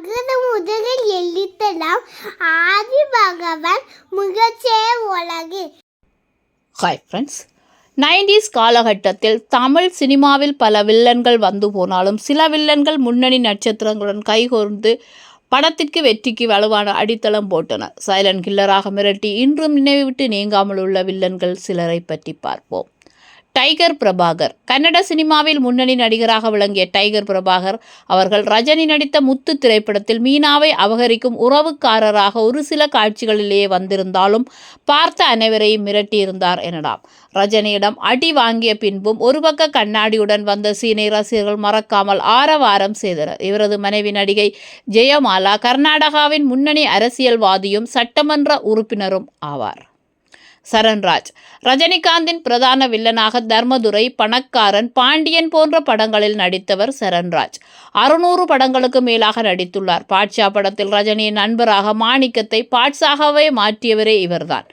அகர முதலில் எழுத்தலாம். ஆதி பகவான் முகச்சே உலகு. ஹாய் ஃப்ரெண்ட்ஸ் நைன்டிஸ் காலகட்டத்தில் தமிழ் சினிமாவில் பல வில்லன்கள் வந்து போனாலும் சில வில்லன்கள் முன்னணி நட்சத்திரங்களுடன் கைகோர்ந்து படத்திற்கு வெற்றிக்கு வலுவான அடித்தளம் போட்டனர் சைலண்ட் கில்லராக மிரட்டி இன்றும் நினைவிட்டு நீங்காமல் உள்ள வில்லன்கள் சிலரை பற்றி பார்ப்போம். டைகர் பிரபாகர். கன்னட சினிமாவில் முன்னணி நடிகராக விளங்கிய டைகர் பிரபாகர் அவர்கள் ரஜினி நடித்த முத்து திரைப்படத்தில் மீனாவை அபகரிக்கும் உறவுக்காரராக ஒரு சில காட்சிகளிலேயே வந்திருந்தாலும் பார்த்த அனைவரையும் மிரட்டியிருந்தார் எனலாம். ரஜினியிடம் அடி வாங்கிய பின்பும் ஒரு பக்க கண்ணாடியுடன் வந்த சீனை ரசிகர்கள் மறக்காமல் ஆரவாரம் செய்தனர். இவரது மனைவி நடிகை ஜெயமாலா கர்நாடகாவின் முன்னணி அரசியல்வாதியும் சட்டமன்ற உறுப்பினரும் ஆவார். சரண்ராஜ். ரஜினிகாந்தின் பிரதான வில்லனாக தர்மதுரை பணக்காரன் பாண்டியன் போன்ற படங்களில் நடித்தவர் சரண்ராஜ். அறுநூறு படங்களுக்கு மேலாக நடித்துள்ளார். பாட்ஷா படத்தில் ரஜினியின் நண்பராக மாணிக்கத்தை பாட்ஸாகவே மாற்றியவரே இவர்தான்.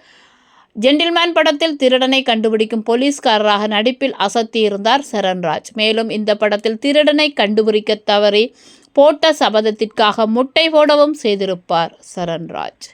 ஜென்டில்மேன் படத்தில் திருடனை கண்டுபிடிக்கும் போலீஸ்காரராக நடிப்பில் அசத்தியிருந்தார் சரண்ராஜ். மேலும் இந்த படத்தில் திருடனை கண்டுபிடிக்க தவறி போட்ட சபதத்திற்காக முட்டை போடவும் செய்திருப்பார் சரண்ராஜ்.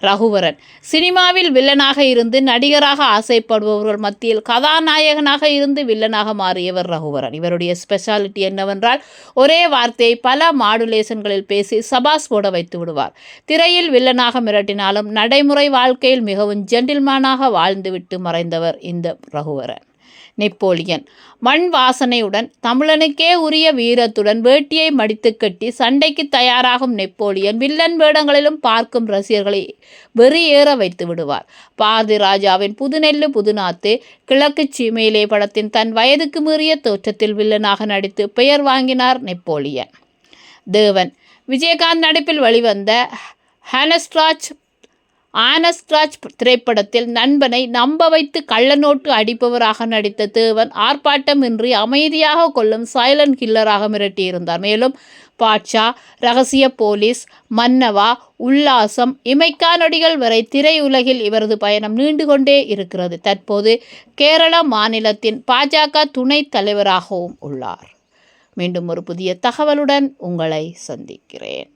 ரகுவரன். சினிமாவில் வில்லனாக இருந்து நடிகராக ஆசைப்படுபவர்கள் மத்தியில் கதாநாயகனாக இருந்து வில்லனாக மாறியவர் ரகுவரன். இவருடைய ஸ்பெஷாலிட்டி என்னவென்றால் ஒரே வார்த்தையை பல மாடுலேஷன்களில் பேசி சபாஸ் போட வைத்து விடுவார். திரையில் வில்லனாக மிரட்டினாலும் நடைமுறை வாழ்க்கையில் மிகவும் ஜென்டில்மேனாக வாழ்ந்துவிட்டு மறைந்தவர் இந்த ரகுவரன். நெப்போலியன். மண் வாசனையுடன் தமிழனுக்கே உரிய வீரத்துடன் வேட்டியை மடித்து கட்டி சண்டைக்கு தயாராகும் நெப்போலியன் வில்லன் வேடங்களிலும் பார்க்கும் ரசிகர்களை வெறியேற வைத்து விடுவார். பாரதி ராஜாவின் புதுநெல்லு புதுநாத்து கிழக்கு சீமையிலே படத்தின் தன் வயதுக்கு மீறிய தோற்றத்தில் வில்லனாக நடித்து பெயர் வாங்கினார் நெப்போலியன். தேவன். விஜயகாந்த் நடிப்பில் வெளிவந்த ஹானஸ்ட்ராஜ் ஆனஸ்ட்ராஜ் திரைப்படத்தில் நண்பனை நம்ப வைத்து கள்ளநோட்டு அடிப்பவராக நடித்த தேவன் ஆர்ப்பாட்டமின்றி அமைதியாக கொள்ளும் சைலண்ட் கில்லராக மிரட்டியிருந்தார். மேலும் பாட்ஷா ரகசிய போலீஸ் மன்னவா உல்லாசம் இமைக்கா நொடிகள் வரை திரையுலகில் இவரது பயணம் நீண்டு கொண்டே இருக்கிறது. தற்போது கேரள மாநிலத்தின் பாஜக துணைத் தலைவராகவும் உள்ளார். மீண்டும் ஒரு புதிய தகவலுடன் உங்களை சந்திக்கிறேன்.